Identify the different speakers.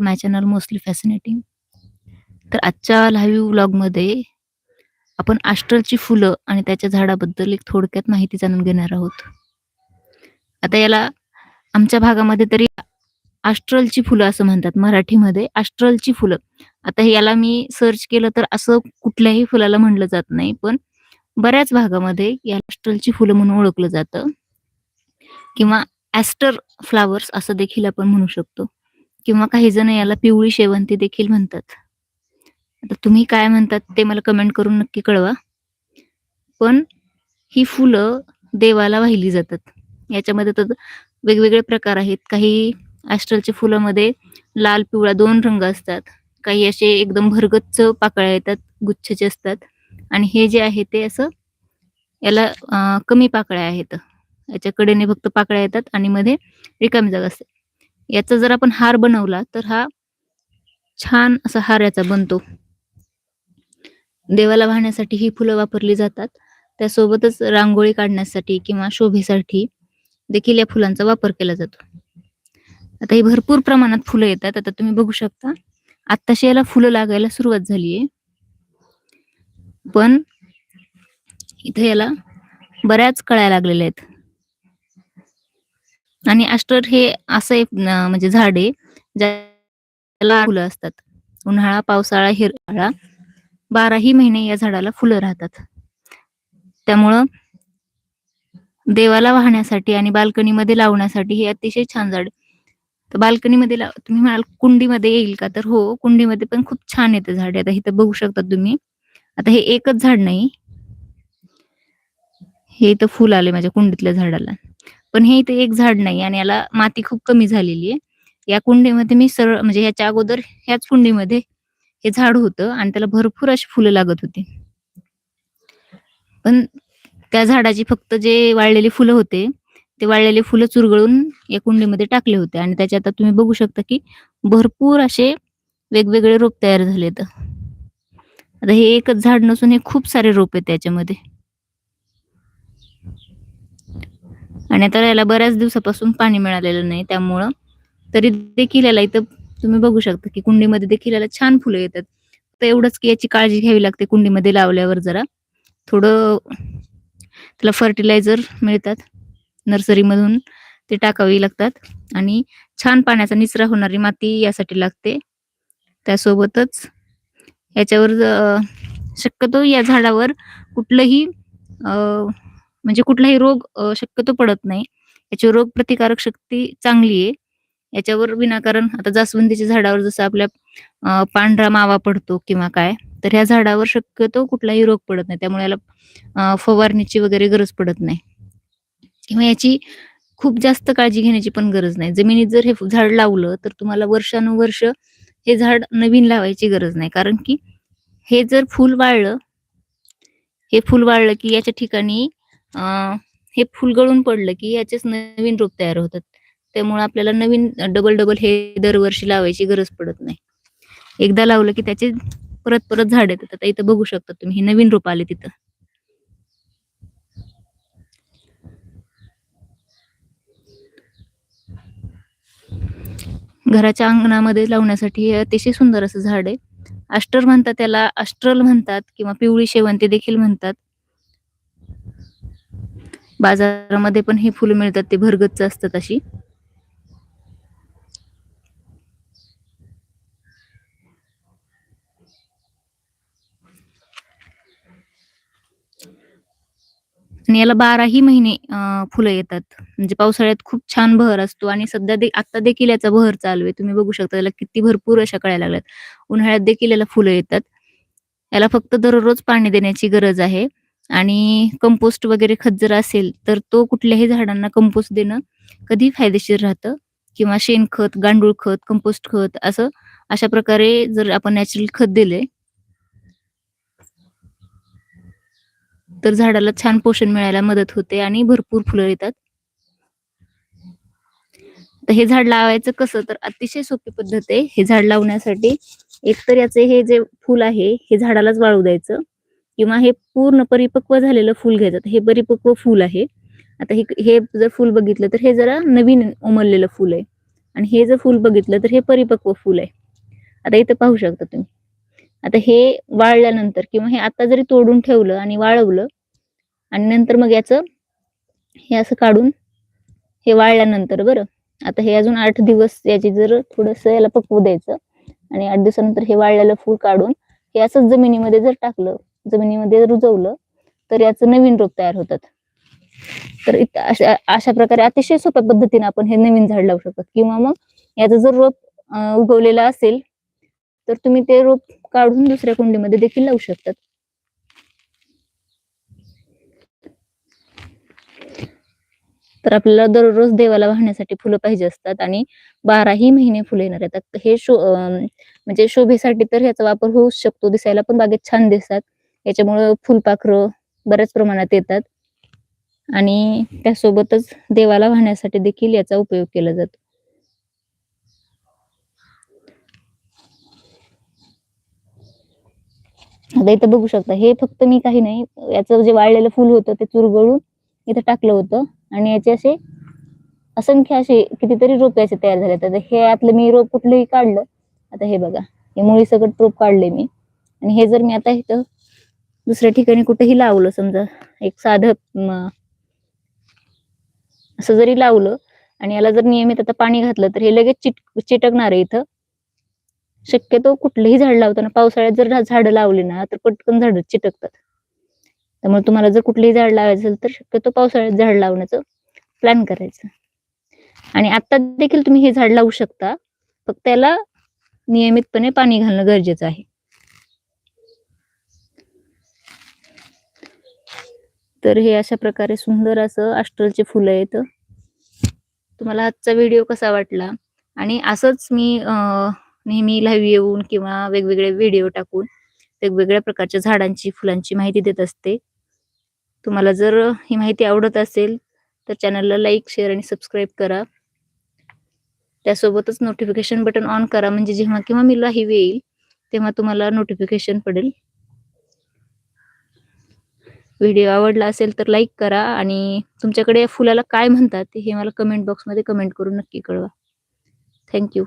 Speaker 1: माय channel mostly fascinating तर आजच्या live व्लॉगमध्ये आपण आस्ट्रलची फुलं आणि त्याच्या झाडाबद्दल एक थोडक्यात माहिती जाणून घेणार आहोत. आता याला आमच्या भागामध्ये तरी आस्ट्रलची फुलं असं म्हणतात. मराठीमध्ये आस्ट्रलची फुलं. आता याला मी सर्च केलं तर असं कुठल्याही फुलाला म्हणलं जात नाही पण बऱ्याच भागामध्ये या आस्ट्रलची फुलं म्हणून ओळखलं जातं. किंवा ॲस्टर फ्लावर्स असं देखील आपण म्हणू शकतो. किंवा काही जण याला पिवळी शेवंती देखील म्हणतात. आता तुम्ही काय म्हणतात ते मला कमेंट करून नक्की कळवा. पण ही फुलं देवाला वाहिली जातात. याच्यामध्ये तर वेगवेगळे प्रकार आहेत. काही ॲस्ट्रलच्या फुलामध्ये लाल पिवळा दोन रंग असतात. काही असे एकदम भरगच्च पाकळ्या येतात गुच्छचे असतात. आणि हे जे आहे ते असं याला कमी पाकळ्या आहेत. याच्या कडेने फक्त पाकळ्या येतात आणि मध्ये रिकामी जागा असते. याचा जर आपण हार बनवला तर हा छान असा हार याचा बनतो. देवाला वाहण्यासाठी ही फुलं वापरली जातात. त्यासोबतच रांगोळी काढण्यासाठी किंवा शोभेसाठी देखील या फुलांचा वापर केला जातो. आता ही भरपूर प्रमाणात फुलं येतात. आता तुम्ही बघू शकता आत्ताशी याला फुलं लागायला सुरुवात झालीये. पण इथे याला बऱ्याच कळ्या लागलेल्या आहेत. आणि अष्टर हे असं एक म्हणजे झाड आहे ज्याला फुलं असतात. उन्हाळा पावसाळा हिरवाळा बाराही महिने या झाडाला फुलं राहतात. त्यामुळं देवाला वाहण्यासाठी आणि बाल्कनीमध्ये लावण्यासाठी हे अतिशय छान झाड. तर बाल्कनीमध्ये लाव तुम्ही म्हणाल कुंडीमध्ये येईल का? तर हो कुंडीमध्ये पण खूप छान येते झाड. आता इथं बघू शकता तुम्ही. आता हे एकच झाड नाही. हे इथं फुल आले माझ्या कुंडीतल्या झाडाला. पण हे इथे एक झाड नाही आणि याला माती खूप कमी झालेली आहे. या कुंडीमध्ये मी सरळ म्हणजे ह्याच्या अगोदर ह्याच कुंडीमध्ये हे झाड होतं आणि त्याला भरपूर अशी फुलं लागत होती. पण त्या झाडाची फक्त जे वाळलेली फुलं होते ते वाळलेले फुलं चुरगळून या कुंडीमध्ये टाकले होते आणि त्याच्यात आता तुम्ही बघू शकता की भरपूर असे वेगवेगळे रोप तयार झालेत. आता हे एकच झाड नसून हे खूप सारे रोप आहेत त्याच्यामध्ये. आणि आता याला बऱ्याच दिवसापासून पाणी मिळालेलं नाही त्यामुळं. तरी देखील याला इथं तुम्ही बघू शकता की कुंडीमध्ये देखील याला छान फुलं येतात. तर एवढंच की याची काळजी घ्यावी लागते कुंडीमध्ये लावल्यावर जरा. थोडं त्याला फर्टिलायझर मिळतात. नर्सरीमधून ते टाकावी लागतात. आणि छान पाण्याचा निचरा होणारी माती यासाठी लागते. त्यासोबतच याच्यावर शक्यतो या झाडावर कुठलंही अं, म्हणजे कुठलाही रोग शक्यतो पडत नाही. याची रोग प्रतिकारक शक्ती चांगली आहे. याच्यावर विनाकारण आता जास्वंदीच्या झाडावर जसं आपल्या पांढरा मावा पडतो किंवा काय तर ह्या झाडावर शक्यतो कुठलाही रोग पडत नाही. त्यामुळे याला फवारणीची वगैरे गरज पडत नाही. किंवा याची खूप जास्त काळजी घेण्याची पण गरज नाही. जमिनीत जर हे झाड लावलं तर तुम्हाला वर्षानुवर्ष हे झाड नवीन लावायची गरज नाही. कारण की हे जर फुल वाळलं हे फुल वाळलं की याच्या ठिकाणी हे फुलगळून पडलं की याचेच नवीन रोप तयार होतात. त्यामुळे आपल्याला नवीन डबल डबल हे दरवर्षी लावायची गरज पडत नाही. एकदा लावलं की त्याचे परत परत झाड येतात. आता इथं बघू शकता तुम्ही हे नवीन रोप आले तिथं. घराच्या अंगणामध्ये लावण्यासाठी हे अतिशय सुंदर असं झाड आहे. अष्टर म्हणतात त्याला अष्ट्रल म्हणतात किंवा पिवळी शेवंती देखील म्हणतात. बाजारामध्ये पण हे फुलं मिळतात ते भरगच्च असतात अशी. आणि याला बाराही महिने फुलं येतात. म्हणजे पावसाळ्यात खूप छान बहर असतो आणि सध्या दे आता देखील याचा बहर चालू आहे. तुम्ही बघू शकता त्याला किती भरपूर अशा कळायला लागल्यात. उन्हाळ्यात देखील याला फुलं येतात. याला फक्त दररोज पाणी देण्याची गरज आहे. आणि कंपोस्ट वगैरे खत जर असेल तर तो कुठल्याही झाडांना कंपोस्ट देणं कधी फायदेशीर राहतं? किंवा शेणखत गांडूळ खत कंपोस्ट खत असं अशा प्रकारे जर आपण नॅचरल खत दिले तर झाडाला छान पोषण मिळायला मदत होते आणि भरपूर फुलं येतात. तर हे झाड लावायचं कसं? तर अतिशय सोपी पद्धत आहे. हे झाड लावण्यासाठी एकतर याचे हे जे फूल आहे हे झाडालाच वाळू द्यायचं. किंवा हे पूर्ण परिपक्व झालेलं फूल घ्यायचं हे परिपक्व फूल आहे. आता हे हे जर फूल बघितलं तर हे जरा नवीन उमललेलं फूल आहे. आणि हे जर फूल बघितलं तर हे परिपक्व फूल आहे. आता इथं पाहू शकता तुम्ही. आता हे वाळल्यानंतर किंवा हे आता जरी तोडून ठेवलं आणि वाळवलं आणि नंतर मग याचं हे असं काढून हे वाळल्यानंतर बरं. आता हे अजून आठ दिवस याची जर थोडस याला पकवू द्यायचं आणि आठ दिवसानंतर हे वाळलेलं फूल काढून हे असंच जमिनीमध्ये जर टाकलं जमिनीमध्ये रुजवलं तर याचं नवीन रोप तयार होतात. तर अशा अशा प्रकारे अतिशय सोप्या पद्धतीने आपण हे नवीन झाड लावू शकतो. किंवा मग याचं जर रोप उगवलेलं असेल तर तुम्ही ते रोप काढून दुसऱ्या कुंडीमध्ये देखील लावू शकतात. तर आपल्याला दररोज देवाला वाहण्यासाठी फुलं पाहिजे असतात आणि बाराही महिने फुलं येणार आहेत. हे शो म्हणजे शोभेसाठी तर ह्याचा वापर होऊ शकतो. दिसायला पण बागेत छान दिसतात. याच्यामुळं फुलपाखरं बऱ्याच प्रमाणात येतात. आणि त्यासोबतच देवाला वाहण्यासाठी देखील याचा उपयोग केला जातो. आता इथं बघू शकता हे फक्त मी काही नाही याचं जे वाळलेलं फुल होतं ते चुरगळून इथं टाकलं होतं. आणि याचे असे असंख्य असे कितीतरी रोप याचे तयार झाले तर हे आतलं मी रोप कुठलंही काढलं आता हे बघा हे मुळी सगळं रोप काढले मी. आणि हे जर मी आता इथं दुसऱ्या ठिकाणी कुठेही लावलं समजा एक साधं असं जरी लावलं आणि याला जर नियमित आता पाणी घातलं तर हे लगेच चिट चिटकणार आहे इथं. शक्यतो कुठलंही झाड लावताना पावसाळ्यात जर झाडं लावली ना तर पटकन झाड चिटकतात. त्यामुळे तुम्हाला जर कुठलंही झाड लावायचं असेल तर शक्यतो पावसाळ्यात झाड लावण्याचं प्लॅन करायचं. आणि आता देखील तुम्ही हे झाड लावू शकता फक्त त्याला नियमितपणे पाणी घालणं गरजेचं आहे. तर हे अशा प्रकारे सुंदर असं अस्टरचे फुलं आहेत. तुम्हाला आजचा व्हिडिओ कसा वाटला? आणि असंच मी नेहमी लाईव्ह येऊन किंवा वेगवेगळे व्हिडिओ टाकून वेगवेगळ्या प्रकारच्या झाडांची फुलांची माहिती देत असते. तुम्हाला जर ही माहिती आवडत असेल तर चॅनलला लाईक शेअर आणि सबस्क्राईब करा. त्यासोबतच नोटिफिकेशन बटन ऑन करा. म्हणजे जेव्हा किंवा मी लाईव्ह येईल तेव्हा तुम्हाला नोटिफिकेशन पडेल. व्हिडिओ आवडला असेल तर लाईक करा आणि तुमच्याकडे फुलाला काय म्हणतात हे मला कमेंट बॉक्समध्ये कमेंट करून नक्की कळवा. थँक्यू